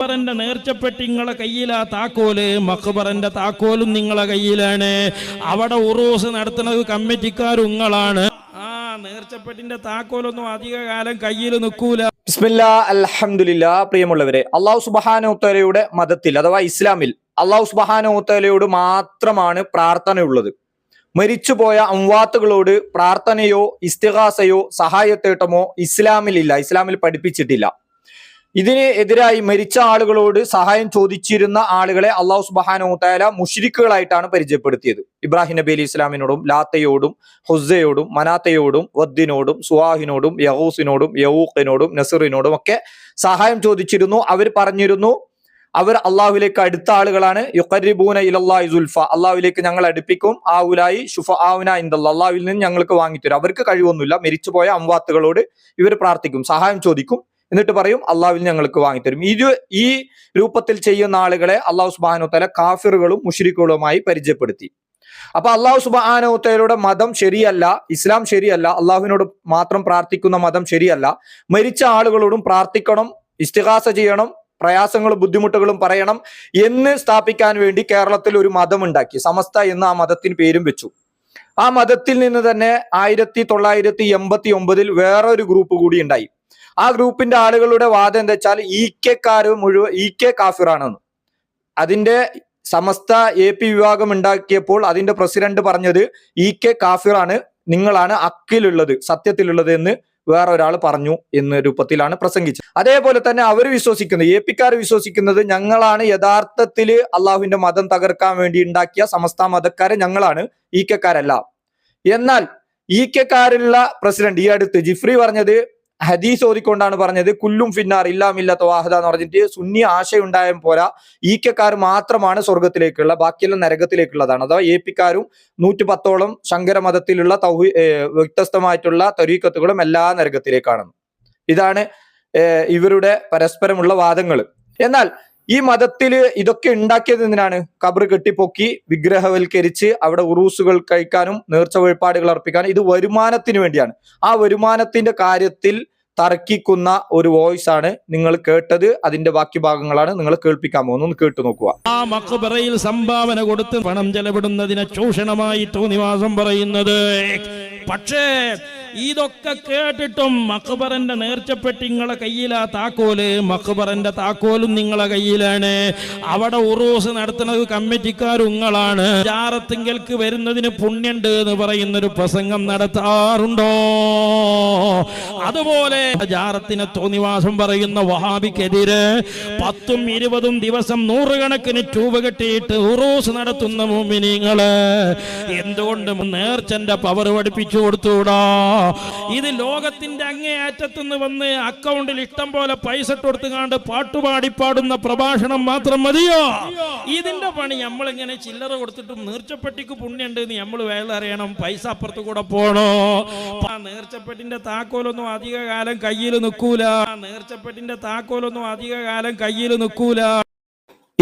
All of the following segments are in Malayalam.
മക്ബറന്റെ നേർച്ചപ്പെട്ടി നിങ്ങളെ കയ്യിലാ താക്കോൽ. മക്ബറന്റെ താക്കോലും നിങ്ങളെ കയ്യിലാണ്. അവിടെ ഉറൂസ് നടത്തുന്നത് കമ്മിറ്റിക്കാരുങ്ങളാണ് ആ നേർച്ചപ്പെട്ടിന്റെ താക്കോലൊന്നും അധിക കാലം കയ്യിൽ നിൽക്കൂല. ബിസ്മില്ല അലഹമില്ല പ്രിയമുള്ളവരെ അള്ളാഹു സുബാനോത്തലയുടെ മതത്തിൽ അഥവാ ഇസ്ലാമിൽ അള്ളാഹു സുബാനോത്തലയോട് മാത്രമാണ് പ്രാർത്ഥനയുള്ളത്. മരിച്ചുപോയ അംവാത്തുകളോട് പ്രാർത്ഥനയോ ഇസ്തിഹാസയോ സഹായത്തേട്ടമോ ഇസ്ലാമിലില്ല ഇസ്ലാമിൽ പഠിപ്പിച്ചിട്ടില്ല. ഇതിന് എതിരായി മരിച്ച ആളുകളോട് സഹായം ചോദിച്ചിരുന്ന ആളുകളെ അള്ളാഹു സുബഹാനോത്തായ മുഷിരിക്കുകളായിട്ടാണ് പരിചയപ്പെടുത്തിയത്. ഇബ്രാഹിം നബി അലി ഇസ്ലാമിനോടും ലാത്തയോടും ഹുസയോടും മനാത്തയോടും വദ്ദിനോടും സുഹാഹിനോടും യഹൂസിനോടും യഹൂഖിനോടും നസറിനോടും ഒക്കെ സഹായം ചോദിച്ചിരുന്നു. അവർ പറഞ്ഞിരുന്നു അവർ അള്ളാഹുലേക്ക് അടുത്ത ആളുകളാണ്. യുഖരിബൂന ഇലല്ലാഹി സുൽഫ. അള്ളാഹുലേക്ക് ഞങ്ങൾ അടുപ്പിക്കും. ആവുലായി ഷുഫ ആവുന ഇന്ദല്ല അള്ളാഹുവിൽ നിന്ന് ഞങ്ങൾക്ക് വാങ്ങിത്തരും. അവർക്ക് കഴിവൊന്നുമില്ല. മരിച്ചുപോയ അംവാത്തുകളോട് ഇവർ പ്രാർത്ഥിക്കും സഹായം ചോദിക്കും. എന്നിട്ട് പറയും അള്ളാഹുവിൽ ഞങ്ങൾക്ക് വാങ്ങിത്തരും ഇരു ഈ രൂപത്തിൽ ചെയ്യുന്ന ആളുകളെ അള്ളാഹു സുബാനു തല കാഫിറുകളും മുഷിരിക്കുകളുമായി പരിചയപ്പെടുത്തി. അപ്പൊ അള്ളാഹു സുബാനോത്തയുടെ മതം ശരിയല്ല ഇസ്ലാം ശരിയല്ല അള്ളാഹുവിനോട് മാത്രം പ്രാർത്ഥിക്കുന്ന മതം ശരിയല്ല. മരിച്ച ആളുകളോടും പ്രാർത്ഥിക്കണം ഇസ്തിഹാസ ചെയ്യണം പ്രയാസങ്ങളും ബുദ്ധിമുട്ടുകളും പറയണം എന്ന് സ്ഥാപിക്കാൻ വേണ്ടി കേരളത്തിൽ ഒരു മതം ഉണ്ടാക്കി. സമസ്ത എന്ന ആ മതത്തിന് പേരും വെച്ചു. ആ മതത്തിൽ നിന്ന് തന്നെ ആയിരത്തി തൊള്ളായിരത്തി എൺപത്തി ഒമ്പതിൽ വേറൊരു ഗ്രൂപ്പ് കൂടി ഉണ്ടായി. ആ ഗ്രൂപ്പിന്റെ ആളുകളുടെ വാദം എന്താ വെച്ചാൽ ഇ കെക്കാർ മുഴുവൻ ഇ കെ കാഫിറാണെന്ന് അതിന്റെ സമസ്ത എ പി വിഭാഗം ഉണ്ടാക്കിയപ്പോൾ അതിന്റെ പ്രസിഡന്റ് പറഞ്ഞത് ഇ കെ കാഫിറാണ് നിങ്ങളാണ് അക്കിലുള്ളത് സത്യത്തിലുള്ളത് എന്ന് വേറെ ഒരാൾ പറഞ്ഞു എന്ന രൂപത്തിലാണ് പ്രസംഗിച്ചത്. അതേപോലെ തന്നെ അവർ വിശ്വസിക്കുന്നത് എ പിക്കാർ വിശ്വസിക്കുന്നത് ഞങ്ങളാണ് യഥാർത്ഥത്തിൽ അള്ളാഹുവിന്റെ മതം തകർക്കാൻ വേണ്ടി ഉണ്ടാക്കിയ സമസ്ത മതക്കാരെ ഞങ്ങളാണ് ഇ കെക്കാരല്ല എന്നാൽ ഇ കെക്കാരുള്ള പ്രസിഡന്റ് ഈ അടുത്ത് ജിഫ്രി പറഞ്ഞത് ഹദീസ് ഓതിക്കൊണ്ടാണ് പറഞ്ഞത് കുല്ലും ഫിന്നാർ ഇല്ലാമില്ല വാഹദ എന്ന് പറഞ്ഞിട്ട് സുന്നി ആശയുണ്ടായ പോരാ ഈ കെക്കാർ മാത്രമാണ് സ്വർഗത്തിലേക്കുള്ള ബാക്കിയെല്ലാം നരകത്തിലേക്കുള്ളതാണ്. അഥവാ എ പിക്കാരും നൂറ്റി പത്തോളം ശങ്കര മതത്തിലുള്ള തൗഹി വ്യത്യസ്തമായിട്ടുള്ള തൊരീക്കത്തുകളും എല്ലാ നരകത്തിലേക്കാണ്. ഇതാണ് ഇവരുടെ പരസ്പരമുള്ള വാദങ്ങൾ എന്നാൽ ഈ മതത്തിൽ ഇതൊക്കെ ഉണ്ടാക്കിയത് എന്തിനാണ്? കബർ കെട്ടിപ്പൊക്കി വിഗ്രഹവൽക്കരിച്ച് അവിടെ ഉറൂസുകൾ കഴിക്കാനും നേർച്ച വഴിപാടുകൾ അർപ്പിക്കാനും ഇത് വരുമാനത്തിന് വേണ്ടിയാണ്. ആ വരുമാനത്തിന്റെ കാര്യത്തിൽ തർക്കിക്കുന്ന ഒരു വോയിസ് ആണ് നിങ്ങൾ കേട്ടത്. അതിന്റെ ബാക്കി ഭാഗങ്ങളാണ് നിങ്ങൾ കേൾപ്പിക്കാൻ പോകുന്നത്. ഒന്ന് കേട്ടു നോക്കുക. ആ മക്ബറയിൽ സംഭാവന കൊടുത്ത് പണം ചെലവിടുന്നതിനെ ചൂഷണമായി തോന്നിവാസം പറയുന്നത്. പക്ഷേ ഇതൊക്കെ കേട്ടിട്ടും മക്ബറന്റെ നേർച്ചപ്പെട്ടി നിങ്ങളെ കയ്യിലാ താക്കോൽ. മക്ബറന്റെ താക്കോലും നിങ്ങളെ കയ്യിലാണ്. അവിടെ ഉറൂസ് നടത്തുന്നത് കമ്മിറ്റിക്കാരുങ്ങളാണ് ജാറത്തിങ്കൽക്ക് വരുന്നതിന് പുണ്യുണ്ട് എന്ന് പറയുന്നൊരു പ്രസംഗം നടത്താറുണ്ടോ? അതുപോലെ ജാറത്തിനെ തോന്നിവാസം പറയുന്ന വഹാബിക്കെതിരെ പത്തും ഇരുപതും ദിവസം നൂറുകണക്കിന് ട്യൂബ് കെട്ടിയിട്ട് ഉറൂസ് നടത്തുന്ന മുമിനിങ്ങൾ. എന്തുകൊണ്ടും നേർച്ചന്റെ പവർ പഠിപ്പിച്ചു കൊടുത്തൂടാ. ഇത് ലോകത്തിന്റെ അങ്ങേയറ്റത്തുനിന്ന് വന്ന് അക്കൗണ്ടിൽ ഇഷ്ടം പോലെ പൈസ ഇട്ട് കൊടുത്തുകാണ്ട് പാട്ടുപാടി പാടുന്ന പ്രഭാഷണം മാത്രം മതിയോ? ഇതിന്റെ പണി നമ്മൾ ഇങ്ങനെ ചില്ലറ കൊടുത്തിട്ടും നീർച്ചപ്പെട്ടിക്ക് പുണ്യുണ്ട് എന്ന് നമ്മൾ വേല അറിയണം. പൈസ അപ്പുറത്ത് കൂടെ പോണോ? ആ നീർച്ചപ്പെട്ടിന്റെ താക്കോലൊന്നും അധിക കാലം കയ്യിൽ നിൽക്കൂല. നേർച്ചപ്പെട്ടിന്റെ താക്കോലൊന്നും അധിക കാലം കയ്യിൽ നിൽക്കൂല.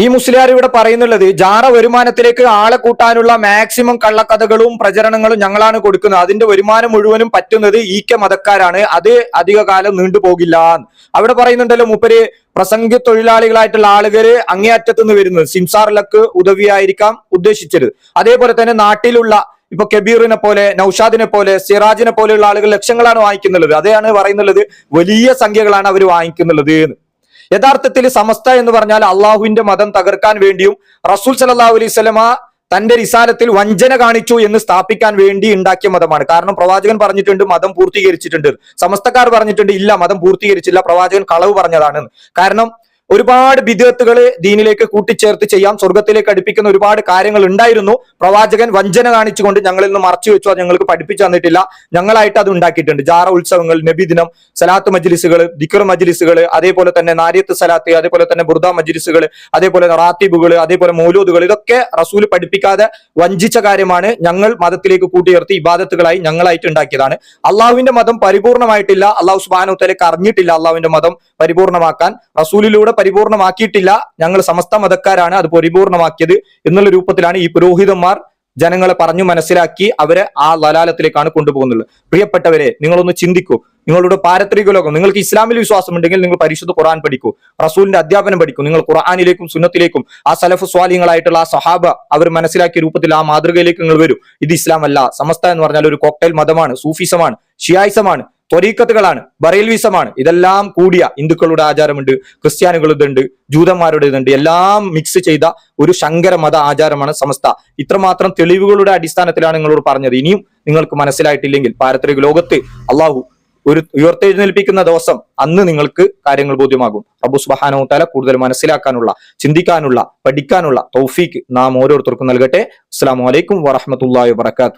ഈ മുസ്ലിയാർ ഇവിടെ പറയുന്നുള്ളത് ജാറ വരുമാനത്തിലേക്ക് ആളെ കൂട്ടാനുള്ള മാക്സിമം കള്ളക്കഥകളും പ്രചരണങ്ങളും ഞങ്ങളാണ് കൊടുക്കുന്നത്. അതിന്റെ വരുമാനം മുഴുവനും പറ്റുന്നത് ഈ കെ മതക്കാരാണ്. അത് അധിക കാലം നീണ്ടുപോകില്ല അവിടെ പറയുന്നുണ്ടല്ലോ മൂപ്പര് പ്രസംഗ തൊഴിലാളികളായിട്ടുള്ള ആളുകൾ അങ്ങേയറ്റത്തു നിന്ന് വരുന്നത്. സിംസാറിലക്ക് ഉദവിയായിരിക്കാം ഉദ്ദേശിച്ചത്. അതേപോലെ തന്നെ നാട്ടിലുള്ള ഇപ്പൊ കബീറിനെ പോലെ നൌഷാദിനെ പോലെ സിറാജിനെ പോലെയുള്ള ആളുകൾ ലക്ഷങ്ങളാണ് വാങ്ങിക്കുന്നുള്ളത് അതെയാണ് പറയുന്നുള്ളത്. വലിയ സംഖ്യകളാണ് അവർ വാങ്ങിക്കുന്നുള്ളത് എന്ന് യഥാർത്ഥത്തിൽ സമസ്ത എന്ന് പറഞ്ഞാൽ അള്ളാഹുവിന്റെ മതം തകർക്കാൻ വേണ്ടിയും റസൂൽ സല്ലല്ലാഹു അലൈഹി സ്വലമ തന്റെ റിസാലത്തിൽ വഞ്ചന കാണിച്ചു എന്ന് സ്ഥാപിക്കാൻ വേണ്ടി ഉണ്ടാക്കിയ മതമാണ്. കാരണം പ്രവാചകൻ പറഞ്ഞിട്ടുണ്ട് മതം പൂർത്തീകരിച്ചിട്ടുണ്ട്. സമസ്തക്കാർ പറഞ്ഞിട്ടുണ്ട് ഇല്ല മതം പൂർത്തീകരിച്ചില്ല പ്രവാചകൻ കളവ് പറഞ്ഞതാണ്. കാരണം ഒരുപാട് ബിദ്യത്തുകളെ ദീനിലേക്ക് കൂട്ടിച്ചേർത്ത് ചെയ്യാം. സ്വർഗത്തിലേക്ക് അടുപ്പിക്കുന്ന ഒരുപാട് കാര്യങ്ങൾ ഉണ്ടായിരുന്നു. പ്രവാചകൻ വഞ്ചന കാണിച്ചുകൊണ്ട് ഞങ്ങളിൽ നിന്ന് മറച്ചു വെച്ചു. അത് ഞങ്ങൾക്ക് പഠിപ്പിച്ചു തന്നിട്ടില്ല. ഞങ്ങളായിട്ട് അത് ഉണ്ടാക്കിയിട്ടുണ്ട്. ജാറ ഉത്സവങ്ങൾ നബിദിനം സലാത്ത് മജ്ലിസുകൾ ദിക്കർ മജ്ലിസുകൾ അതേപോലെ തന്നെ നാരിയത്ത് സലാത്ത് അതേപോലെ തന്നെ ബുർദ മജ്ലിസുകൾ അതേപോലെ റാത്തിബുകൾ അതേപോലെ മൗലൂദുകൾ. ഇതൊക്കെ റസൂൽ പഠിപ്പിക്കാതെ വഞ്ചിച്ച കാര്യമാണ് ഞങ്ങൾ മതത്തിലേക്ക് കൂട്ടിയേർത്തി ഇബാദത്തുകളായി ഞങ്ങളായിട്ട് ഉണ്ടാക്കിയതാണ്. അള്ളാഹുവിന്റെ മതം പരിപൂർണമായിട്ടില്ല. അള്ളാഹു സുബാനുത്തലേക്ക് അറിഞ്ഞിട്ടില്ല അള്ളാഹുവിന്റെ മതം പരിപൂർണമാക്കാൻ. റസൂലിലൂടെ പരിപൂർണമാക്കിയിട്ടില്ല. ഞങ്ങൾ സമസ്ത മതക്കാരാണ് അത് പരിപൂർണമാക്കിയത് എന്നുള്ള രൂപത്തിലാണ് ഈ പുരോഹിതന്മാർ ജനങ്ങളെ പറഞ്ഞു മനസ്സിലാക്കി അവരെ ആ ലലാലത്തിലേക്കാണ് കൊണ്ടുപോകുന്നത്. പ്രിയപ്പെട്ടവരെ നിങ്ങളൊന്ന് ചിന്തിക്കൂ. നിങ്ങളുടെ പാരത്രിക ലോകം നിങ്ങൾക്ക് ഇസ്ലാമിൽ വിശ്വാസം ഉണ്ടെങ്കിൽ നിങ്ങൾ പരിശുദ്ധ ഖുറാൻ പഠിക്കൂ. റസൂലിന്റെ അധ്യാപനം പഠിക്കൂ. നിങ്ങൾ ഖുറാനിലേക്കും സുന്നത്തിലേക്കും ആ സലഫ് സ്വാലിങ്ങളായിട്ടുള്ള ആ സഹാബ അവർ മനസ്സിലാക്കിയ രൂപത്തിൽ ആ മാതൃകയിലേക്ക് നിങ്ങൾ വരൂ. ഇത് ഇസ്ലാം അല്ല സമസ്ത എന്ന് പറഞ്ഞാൽ ഒരു കോക്ടൈൽ മതമാണ് സൂഫിസമാണ് ഷിയായിസമാണ് ത്വരീക്കത്തുകളാണ് ബറേൽവിസമാണ്. ഇതെല്ലാം കൂടിയ ഹിന്ദുക്കളുടെ ആചാരമുണ്ട് ക്രിസ്ത്യാനികളുടെ ജൂതന്മാരുടെ ഇതുണ്ട് എല്ലാം മിക്സ് ചെയ്ത ഒരു ശങ്കര മത ആചാരമാണ് സമസ്ത. ഇത്രമാത്രം തെളിവുകളുടെ അടിസ്ഥാനത്തിലാണ് നിങ്ങളോട് പറഞ്ഞത്. ഇനിയും നിങ്ങൾക്ക് മനസ്സിലായിട്ടില്ലെങ്കിൽ പാരത്രിക ലോകത്ത് അള്ളാഹു ഒരു ഉയർത്തെഴുന്നേൽപ്പിക്കുന്ന ദിവസം അന്ന് നിങ്ങൾക്ക് കാര്യങ്ങൾ ബോധ്യമാകും. റബ്ബു സുബാനോ തല കൂടുതൽ മനസ്സിലാക്കാനുള്ള ചിന്തിക്കാനുള്ള പഠിക്കാനുള്ള തൗഫീക്ക് നാം ഓരോരുത്തർക്കും നൽകട്ടെ. അസ്സാം വലൈക്കും വറഹ്മത്തുള്ളാഹി വബറകാതുഹു.